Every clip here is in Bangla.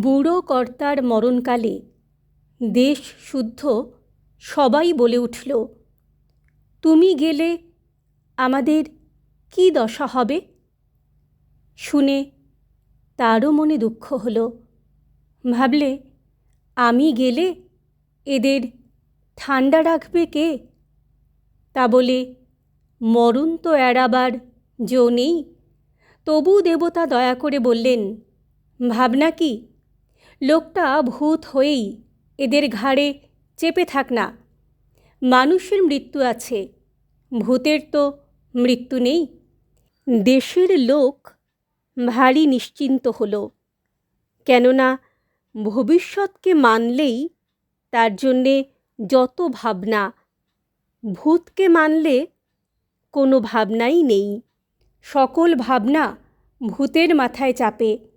বুড়ো কর্তার মরণকালে দেশ শুদ্ধ সবাই বলে উঠল, তুমি গেলে আমাদের কী দশা হবে? শুনে তারও মনে দুঃখ হলো। ভাবলে, আমি গেলে এদের ঠান্ডা রাখবে কে? তা বলে, মরণ তো এড়াবার জো নেই। তবু দেবতা দয়া করে বললেন, ভাবনা কি? লোকটা ভূত হয়েই এদের ঘাড়ে চেপে থাক না। মানুষের মৃত্যু আছে, ভূতের তো মৃত্যু নেই। দেশের লোক ভারী নিশ্চিন্ত হলো, কেননা ভবিষ্যৎকে মানলেই তার জন্যে যত ভাবনা, ভূতকে মানলে কোনো ভাবনাই নেই। সকল ভাবনা ভূতের মাথায় চাপে।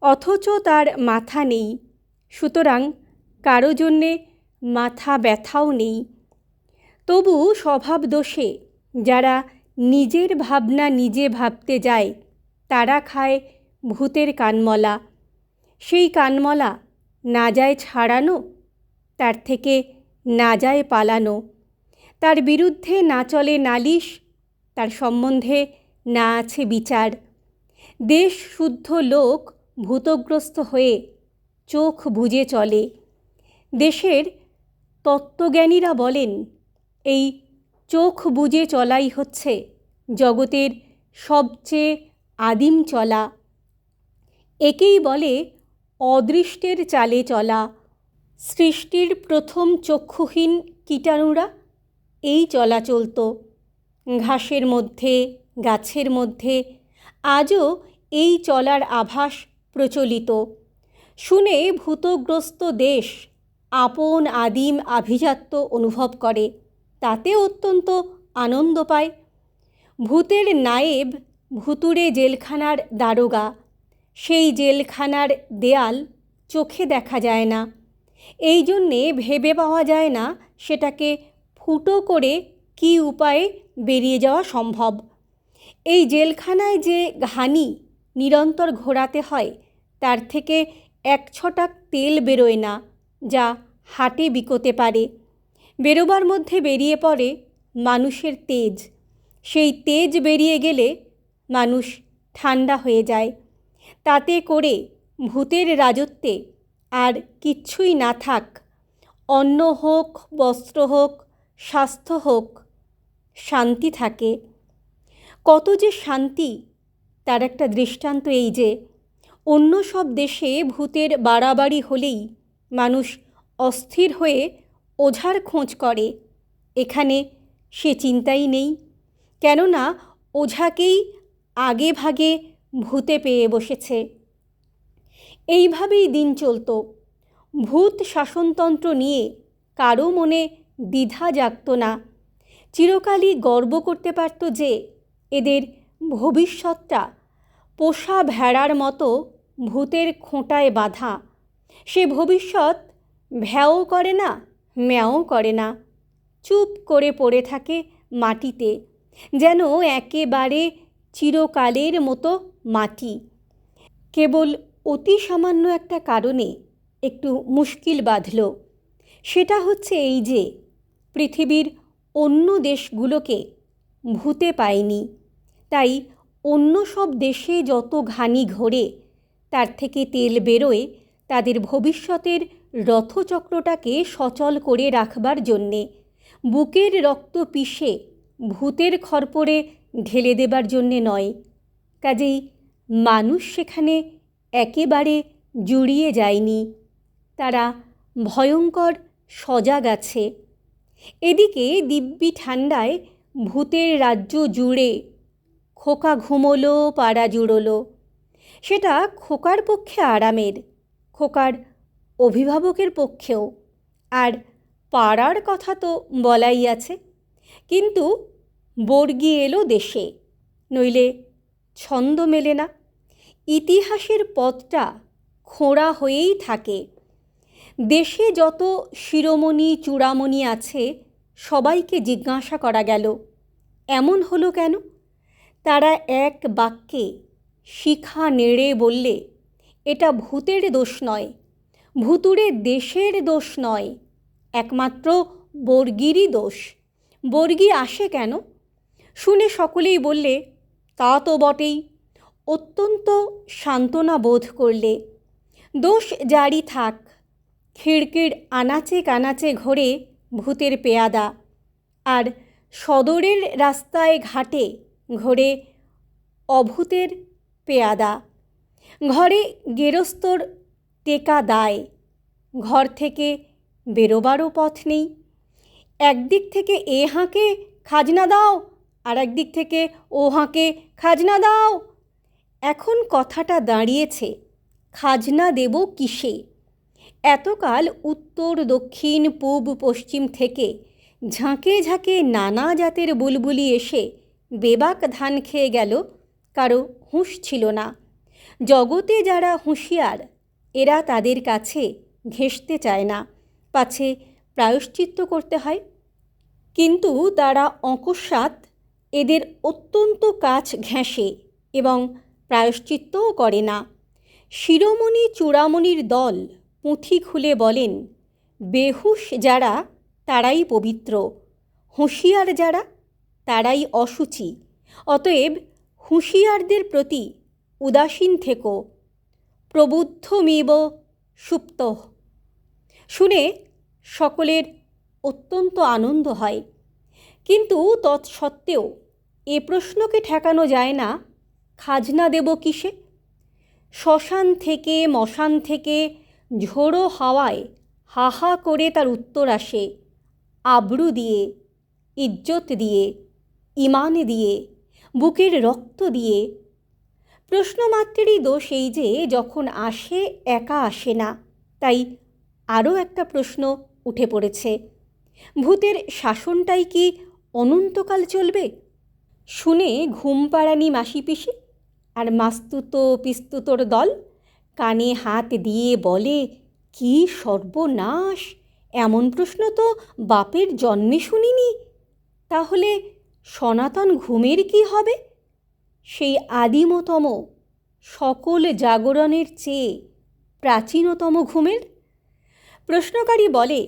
অথচ তার মাথা নেই। সুতরাং কারও জন্যে মাথা ব্যথাও নেই। তবু স্বভাব দোষে, যারা নিজের ভাবনা নিজে ভাবতে যায়, তারা খায় ভূতের কানমলা। সেই কানমলা না যায় ছাড়ানো, তার থেকে না যায় পালানো। তার বিরুদ্ধে না চলে নালিশ, তার সম্বন্ধে না আছে বিচার। দেশ শুদ্ধ লোক ভূতগ্রস্ত হয়ে চোখ বুজে চলে। দেশের তত্ত্বজ্ঞানীরা বলেন, এই চোখ বুজে চলাই হচ্ছে জগতের সবচেয়ে আদিম চলা। একেই বলে অদৃষ্টের চালে চলা। সৃষ্টির প্রথম চক্ষুহীন কীটাণুরা এই চলা চলত। ঘাসের মধ্যে, গাছের মধ্যে আজও এই চলার আভাস প্রচলিত। শুনে ভূতগ্রস্ত দেশ আপন আদিম আভিজাত্য অনুভব করে, তাতে অত্যন্ত আনন্দ পায়। ভূতের নায়েব ভুতুড়ে জেলখানার দারোগা, সেই জেলখানার দেয়াল চোখে দেখা যায় না। এই জন্যে ভেবে পাওয়া যায় না সেটাকে ফুটো করে কী উপায়ে বেরিয়ে যাওয়া সম্ভব। এই জেলখানায় যে ঘানি নিরন্তর ঘোরাতে হয় তার থেকে এক ছটাক তেল বেরোয় না, যা হাটে বিকোতে পারে। বেরোবার মধ্যে বেরিয়ে পড়ে মানুষের তেজ। সেই তেজ বেরিয়ে গেলে মানুষ ঠান্ডা হয়ে যায়। তাতে করে ভূতের রাজত্বে আর কিচ্ছুই না থাক। অন্ন হোক, বস্ত্র হোক, স্বাস্থ্য হোক, শান্তি থাকে। কত যে শান্তি, তার একটা দৃষ্টান্ত এই যে অন্য সব দেশে ভূতের বাড়াবাড়ি হলেই মানুষ অস্থির হয়ে ওঝার খোঁজ করে। এখানে সে চিন্তাই নেই। কেননা ওঝাকেই আগে ভাগে ভূতে পেয়ে বসেছে। এইভাবেই দিন চলত। ভূত শাসনতন্ত্র নিয়ে কারও মনে দ্বিধা জাগত না। চিরকালই গর্ব করতে পারত যে এদের ভবিষ্যৎটা পোষা ভেড়ার মতো ভূতের খোঁটায় বাঁধা। সে ভবিষ্যৎ ভ্যাও করে না, ম্যাও করে না। চুপ করে পড়ে থাকে মাটিতে, যেন একেবারে চিরকালের মতো মাটি। কেবল অতি সামান্য একটা কারণে একটু মুশকিল বাঁধল। সেটা হচ্ছে এই যে, পৃথিবীর অন্য দেশগুলোকে ভূতে পায়নি। তাই অন্য সব দেশে যত ঘানি ঘোরে তার থেকে তেল বেরোয়, তাদের ভবিষ্যতের রথচক্রটাকে সচল করে রাখবার জন্যে, বুকের রক্ত পিষে, ভূতের খরপরে ঢেলে দেবার জন্যে নয়। কাজেই মানুষ সেখানে একেবারে জুড়িয়ে যায়নি। তারা ভয়ঙ্কর সজাগ আছে। এদিকে দিব্যি ঠান্ডায় ভূতের রাজ্য জুড়ে খোকা ঘুমোলো, পাড়া জুড়োলো। সেটা খোকার পক্ষে আরামের, খোকার অভিভাবকের পক্ষেও। আর পাড়ার কথা তো বলাই আছে। কিন্তু বর্গি এলো দেশে, নইলে ছন্দ মেলে না। ইতিহাসের পথটা খোঁড়া হয়েই থাকে। দেশে যত শিরোমণি চূড়ামণি আছে, সবাইকে জিজ্ঞাসা করা গেল, এমন হলো কেন? তারা এক বাক্যে শিখা নেড়ে বললে, এটা ভূতের দোষ নয়, ভুতুড়ে দেশের দোষ নয়, একমাত্র বর্গিরই দোষ। বর্গি আসে কেন? শুনে সকলেই বললে, তা তো বটেই, অত্যন্ত সান্ত্বনা বোধ করলে। দোষ জারি থাক, খিড়কির আনাচে কানাচে ঘোরে ভূতের পেয়াদা, আর সদরের রাস্তায় ঘাটে ঘোরে অভূতের পেয়াদা। ঘরে গেরস্তর টেকা দায়। ঘর থেকে বেরোবারও পথ নেই। একদিক থেকে এ হাঁকে খাজনা দাও, আর একদিক থেকে ও হাঁকে খাজনা দাও। এখন কথাটা দাঁড়িয়েছে, খাজনা দেব কিসে? এতকাল উত্তর, দক্ষিণ, পূব, পশ্চিম থেকে ঝাঁকে ঝাঁকে নানা জাতের বুলবুলি এসে বেবাক ধান খেয়ে গেল কারও হুঁশ ছিল না। জগতে যারা হুঁশিয়ার, এরা তাদের কাছে ঘেঁষতে চায় না। পাছে প্রায়শ্চিত্ত করতে হয়। কিন্তু তারা অকস্মাৎ এদের অত্যন্ত কাছ ঘেঁষে এবং প্রায়শ্চিত্তও করে না। শিরোমণি চূড়ামণির দল পুঁথি খুলে বলেন, বেহুশ যারা, তারাই পবিত্র। হুঁশিয়ার যারা, তারাই অসুচি অতএব হুঁশিয়ারদের প্রতি উদাসীন থেকো। প্রবুদ্ধমিব সুপ্ত। শুনে সকলের অত্যন্ত আনন্দ হয়। কিন্তু তৎসত্ত্বেও এ প্রশ্নকে ঠেকানো যায় না, খাজনা দেব কিসে? শ্মশান থেকে মশান থেকে ঝোড়ো হাওয়ায় হা হা করে তার উত্তর আসে, আবরু দিয়ে, ইজ্জত দিয়ে, ইমান দিয়ে। বুকের রক্ত দিয়ে। প্রশ্নমাত্রেরই দোষ এই যে, যখন আসে, একা আসে না। তাই আরও একটা প্রশ্ন উঠে পড়েছে। ভূতের শাসনটাই কি অনন্তকাল চলবে? শুনে ঘুম পাড়ানি মাসি পিসি আর মাস্তুত পিস্তুতর দল কানে হাত দিয়ে বলে, কি সর্বনাশ! এমন প্রশ্ন তো বাপের জন্মে শুনিনি। তাহলে সনাতন ঘুমের কি হবে? সেই আদিমতম সকল জাগরণের চেয়ে প্রাচীনতম ঘুমের? প্রশ্নকারী বলে,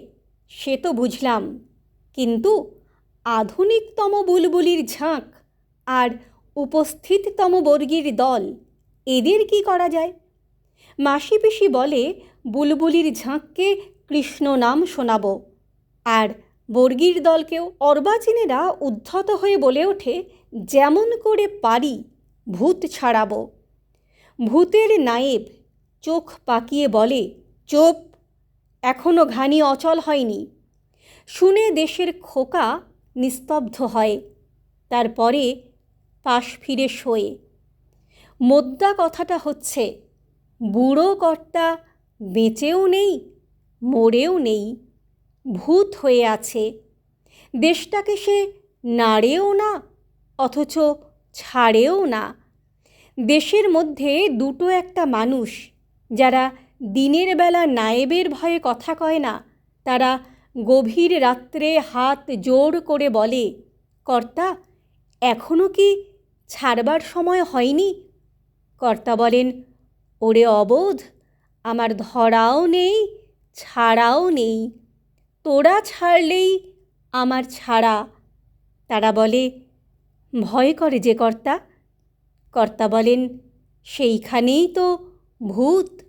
সে তো বুঝলাম, কিন্তু আধুনিকতম বুলবুলির ঝাঁক আর উপস্থিততম বর্গীর দল, এদের কি করা যায়? মাসি পিসি বলে, বুলবুলির ঝাঁককে কৃষ্ণ নাম শোনাব, আর বর্গীর দলকেও অর্বাচীনেরা উদ্ধত হয়ে বলে ওঠে, যেমন করে পারি, ভূত ছাড়াব। ভূতের নায়েব চোখ পাকিয়ে বলে, চোপ এখনও ঘানি অচল হয়নি। শুনে দেশের খোকা নিস্তব্ধ হয়, তারপরে পাশ ফিরে শোয়ে। মোদ্দা কথাটা হচ্ছে, বুড়ো কর্তা বেঁচেও নেই, মরেও নেই। ভূত হয়ে আছে। দেশটাকে সে নাড়েও না, অথচ ছাড়েও না। দেশের মধ্যে দুটো একটা মানুষ, যারা দিনের বেলা নায়েবের ভয়ে কথা কয় না, তারা গভীর রাত্রে হাত জোর করে বলে, কর্তা এখনও কি ছাড়বার সময় হয়নি? কর্তা বলেন, ওরে অবোধ, আমার ধরাও নেই, ছাড়াও নেই। তোরা ছাড়লেই আমার ছাড়া। তারা বলে, ভয় করে যে কর্তা। কর্তা বলেন, সেইখানেই তো ভূত।